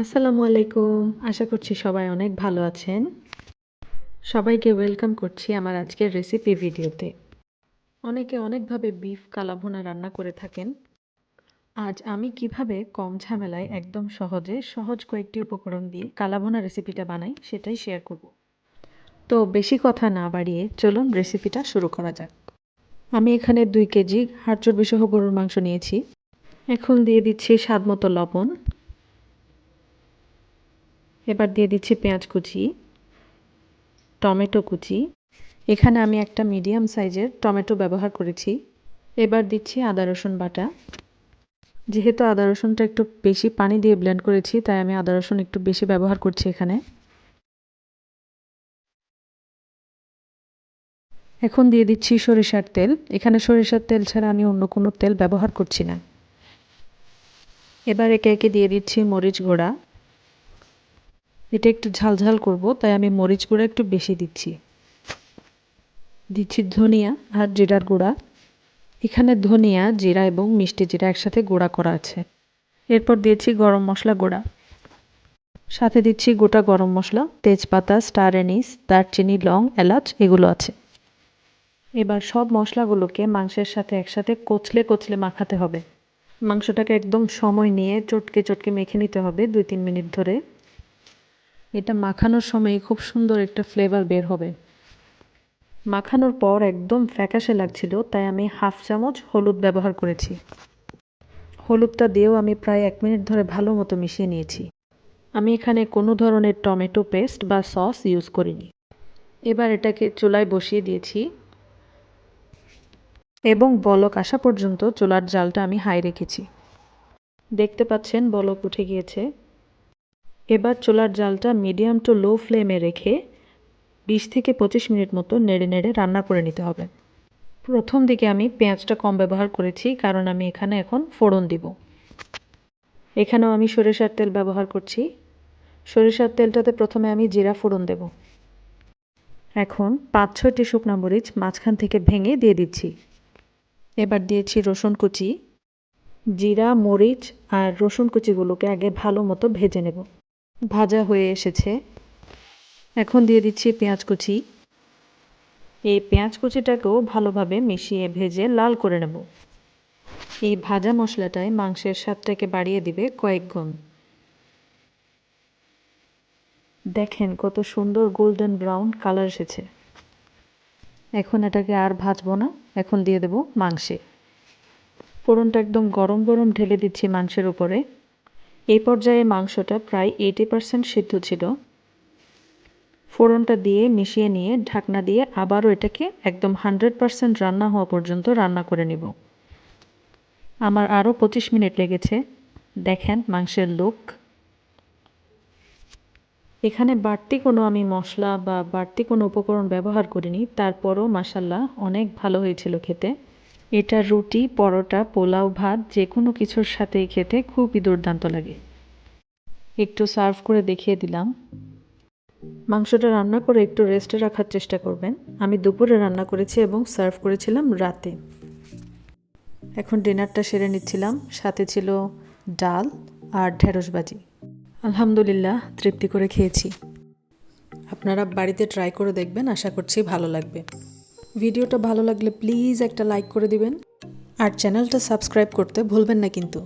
আসসালামু আলাইকুম। আশা করছি সবাই অনেক ভালো আছেন। সবাইকে ওয়েলকাম করছি আমার আজকের রেসিপি ভিডিওতে। অনেকে অনেকভাবে বিফ, কালাভুনা রান্না করে থাকেন। আজ আমি কীভাবে কম ঝামেলায় একদম সহজে সহজ কয়েকটি উপকরণ দিয়ে কালাভুনা রেসিপিটা বানাই সেটাই শেয়ার করব। তো বেশি কথা না বাড়িয়ে চলুন রেসিপিটা শুরু করা যাক। আমি এখানে দুই কেজি হাড় চর্বি সহ গরুর মাংস নিয়েছি। এখন দিয়ে দিচ্ছি স্বাদ মতো লবণ। এবার দিয়ে দিচ্ছি পেঁয়াজ কুচি, টমেটো কুচি। এখানে আমি একটা মিডিয়াম সাইজের টমেটো ব্যবহার করেছি। এবার দিচ্ছি আদা, রসুন বাটা। যেহেতু আদা, রসুনটা একটু বেশি পানি দিয়ে ব্লেন্ড করেছি, তাই আমি আদা, রসুন একটু বেশি ব্যবহার করছি এখানে। এখন দিয়ে দিচ্ছি সরিষার তেল। এখানে সরিষার তেল ছাড়া আমি অন্য কোনো তেল ব্যবহার করছি না। এবার একে একে দিয়ে দিচ্ছি মরিচ গুঁড়া। এটা একটু ঝালঝাল করব, তাই আমি মরিচ গুঁড়া একটু বেশি দিচ্ছি। দিচ্ছি ধনিয়া আর জিরার গুঁড়া। এখানে ধনিয়া, জিরা এবং মিষ্টি জিরা একসাথে গুঁড়া করা আছে। এরপর দিয়েছি গরম মশলা গুঁড়া। সাথে দিচ্ছি গোটা গরম মশলা, তেজপাতা, স্টার এনিস দারচিনি, লং, এলাচ, এগুলো আছে। এবার সব মশলাগুলোকে মাংসের সাথে একসাথে কচলে কচলে মাখাতে হবে। মাংসটাকে একদম সময় নিয়ে চটকে চটকে মেখে নিতে হবে দুই তিন মিনিট ধরে। এটা মাখানোর সময় খুব সুন্দর একটা ফ্লেভার বের হবে। মাখানোর পর একদম ফ্যাকাশে লাগছিল, তাই আমি হাফ চামচ হলুদ ব্যবহার করেছি। হলুদটা দিয়েও আমি প্রায় এক মিনিট ধরে ভালো মতো মিশিয়ে নিয়েছি। আমি এখানে কোনো ধরনের টমেটো পেস্ট বা সস ইউজ করিনি। এবার এটাকে চুলায় বসিয়ে দিয়েছি। এবং বলক আসা পর্যন্ত চুলার জালটা আমি হাই রেখেছি। দেখতে পাচ্ছেন বলক উঠে গিয়েছে। এবার চুলার জালটা মিডিয়াম টু লো ফ্লেমে রেখে বিশ থেকে পঁচিশ মিনিট মতো নেড়ে নেড়ে রান্না করে নিতে হবে। প্রথম দিকে আমি পেঁয়াজটা কম ব্যবহার করেছি, কারণ আমি এখানে এখন ফোড়ন দিব। এখানেও আমি সরিষার তেল ব্যবহার করছি। সরিষার তেলটাতে প্রথমে আমি জিরা ফোড়ন দেব। এখন পাঁচ ছয়টি শুকনো মরিচ মাঝখান থেকে ভেঙে দিয়ে দিচ্ছি। এবার দিয়েছি রসুন কুচি। জিরা, মরিচ আর রসুন কুচিগুলোকে আগে ভালো মতো ভেজে নেব। ভাজা হয়ে এসেছে। এখন দিয়ে দিচ্ছি পেঁয়াজ কুচি। এই পেঁয়াজ কুচিটাকেও ভালোভাবে মিশিয়ে ভেজে লাল করে নেব। এই ভাজা মশলাটায় মাংসের স্বাদটাকে বাড়িয়ে দিবে কয়েক গুণ। দেখেন কত সুন্দর গোল্ডেন ব্রাউন কালার এসেছে। এখন এটাকে আর ভাজবো না, এখন দিয়ে দেব মাংসে। ফোড়নটা একদম গরম গরম ঢেলে দিচ্ছি মাংসের উপরে। এই পর্যায়ে মাংসটা প্রায় এইটি পারসেন্ট সিদ্ধ ছিল। ফোড়নটা দিয়ে মিশিয়ে নিয়ে ঢাকনা দিয়ে আবারও এটাকে একদম হান্ড্রেড পারসেন্ট রান্না হওয়া পর্যন্ত রান্না করে নেব। আমার আরও পঁচিশ মিনিট লেগেছে। দেখেন মাংসের লুক এখানে বাড়তি কোনো আমি মশলা বা বাড়তি কোনো উপকরণ ব্যবহার করিনি। তারপরও মাসাল্লাহ অনেক ভালো হয়েছিল খেতে। এটা রুটি, পরোটা, পোলাও, ভাত, যে কোনো কিছুর সাথেই খেতে খুবই দুর্দান্ত লাগে। একটু সার্ভ করে দেখিয়ে দিলাম। মাংসটা রান্না করে একটু রেস্টে রাখার চেষ্টা করবেন। আমি দুপুরে রান্না করেছি এবং সার্ভ করেছিলাম রাতে। এখন ডিনারটা সেরে নিচ্ছিলাম। সাথে ছিল ডাল আর ঢেঁড়স ভাজি। আলহামদুলিল্লাহ, তৃপ্তি করে খেয়েছি। আপনারা বাড়িতে ট্রাই করে দেখবেন, আশা করছি ভালো লাগবে। ভিডিওটা ভালো লাগলে প্লিজ একটা লাইক করে দিবেন। আর চ্যানেলটা সাবস্ক্রাইব করতে ভুলবেন না কিন্তু।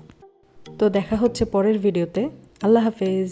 তো দেখা হচ্ছে পরের ভিডিওতে। আল্লাহ হাফেজ।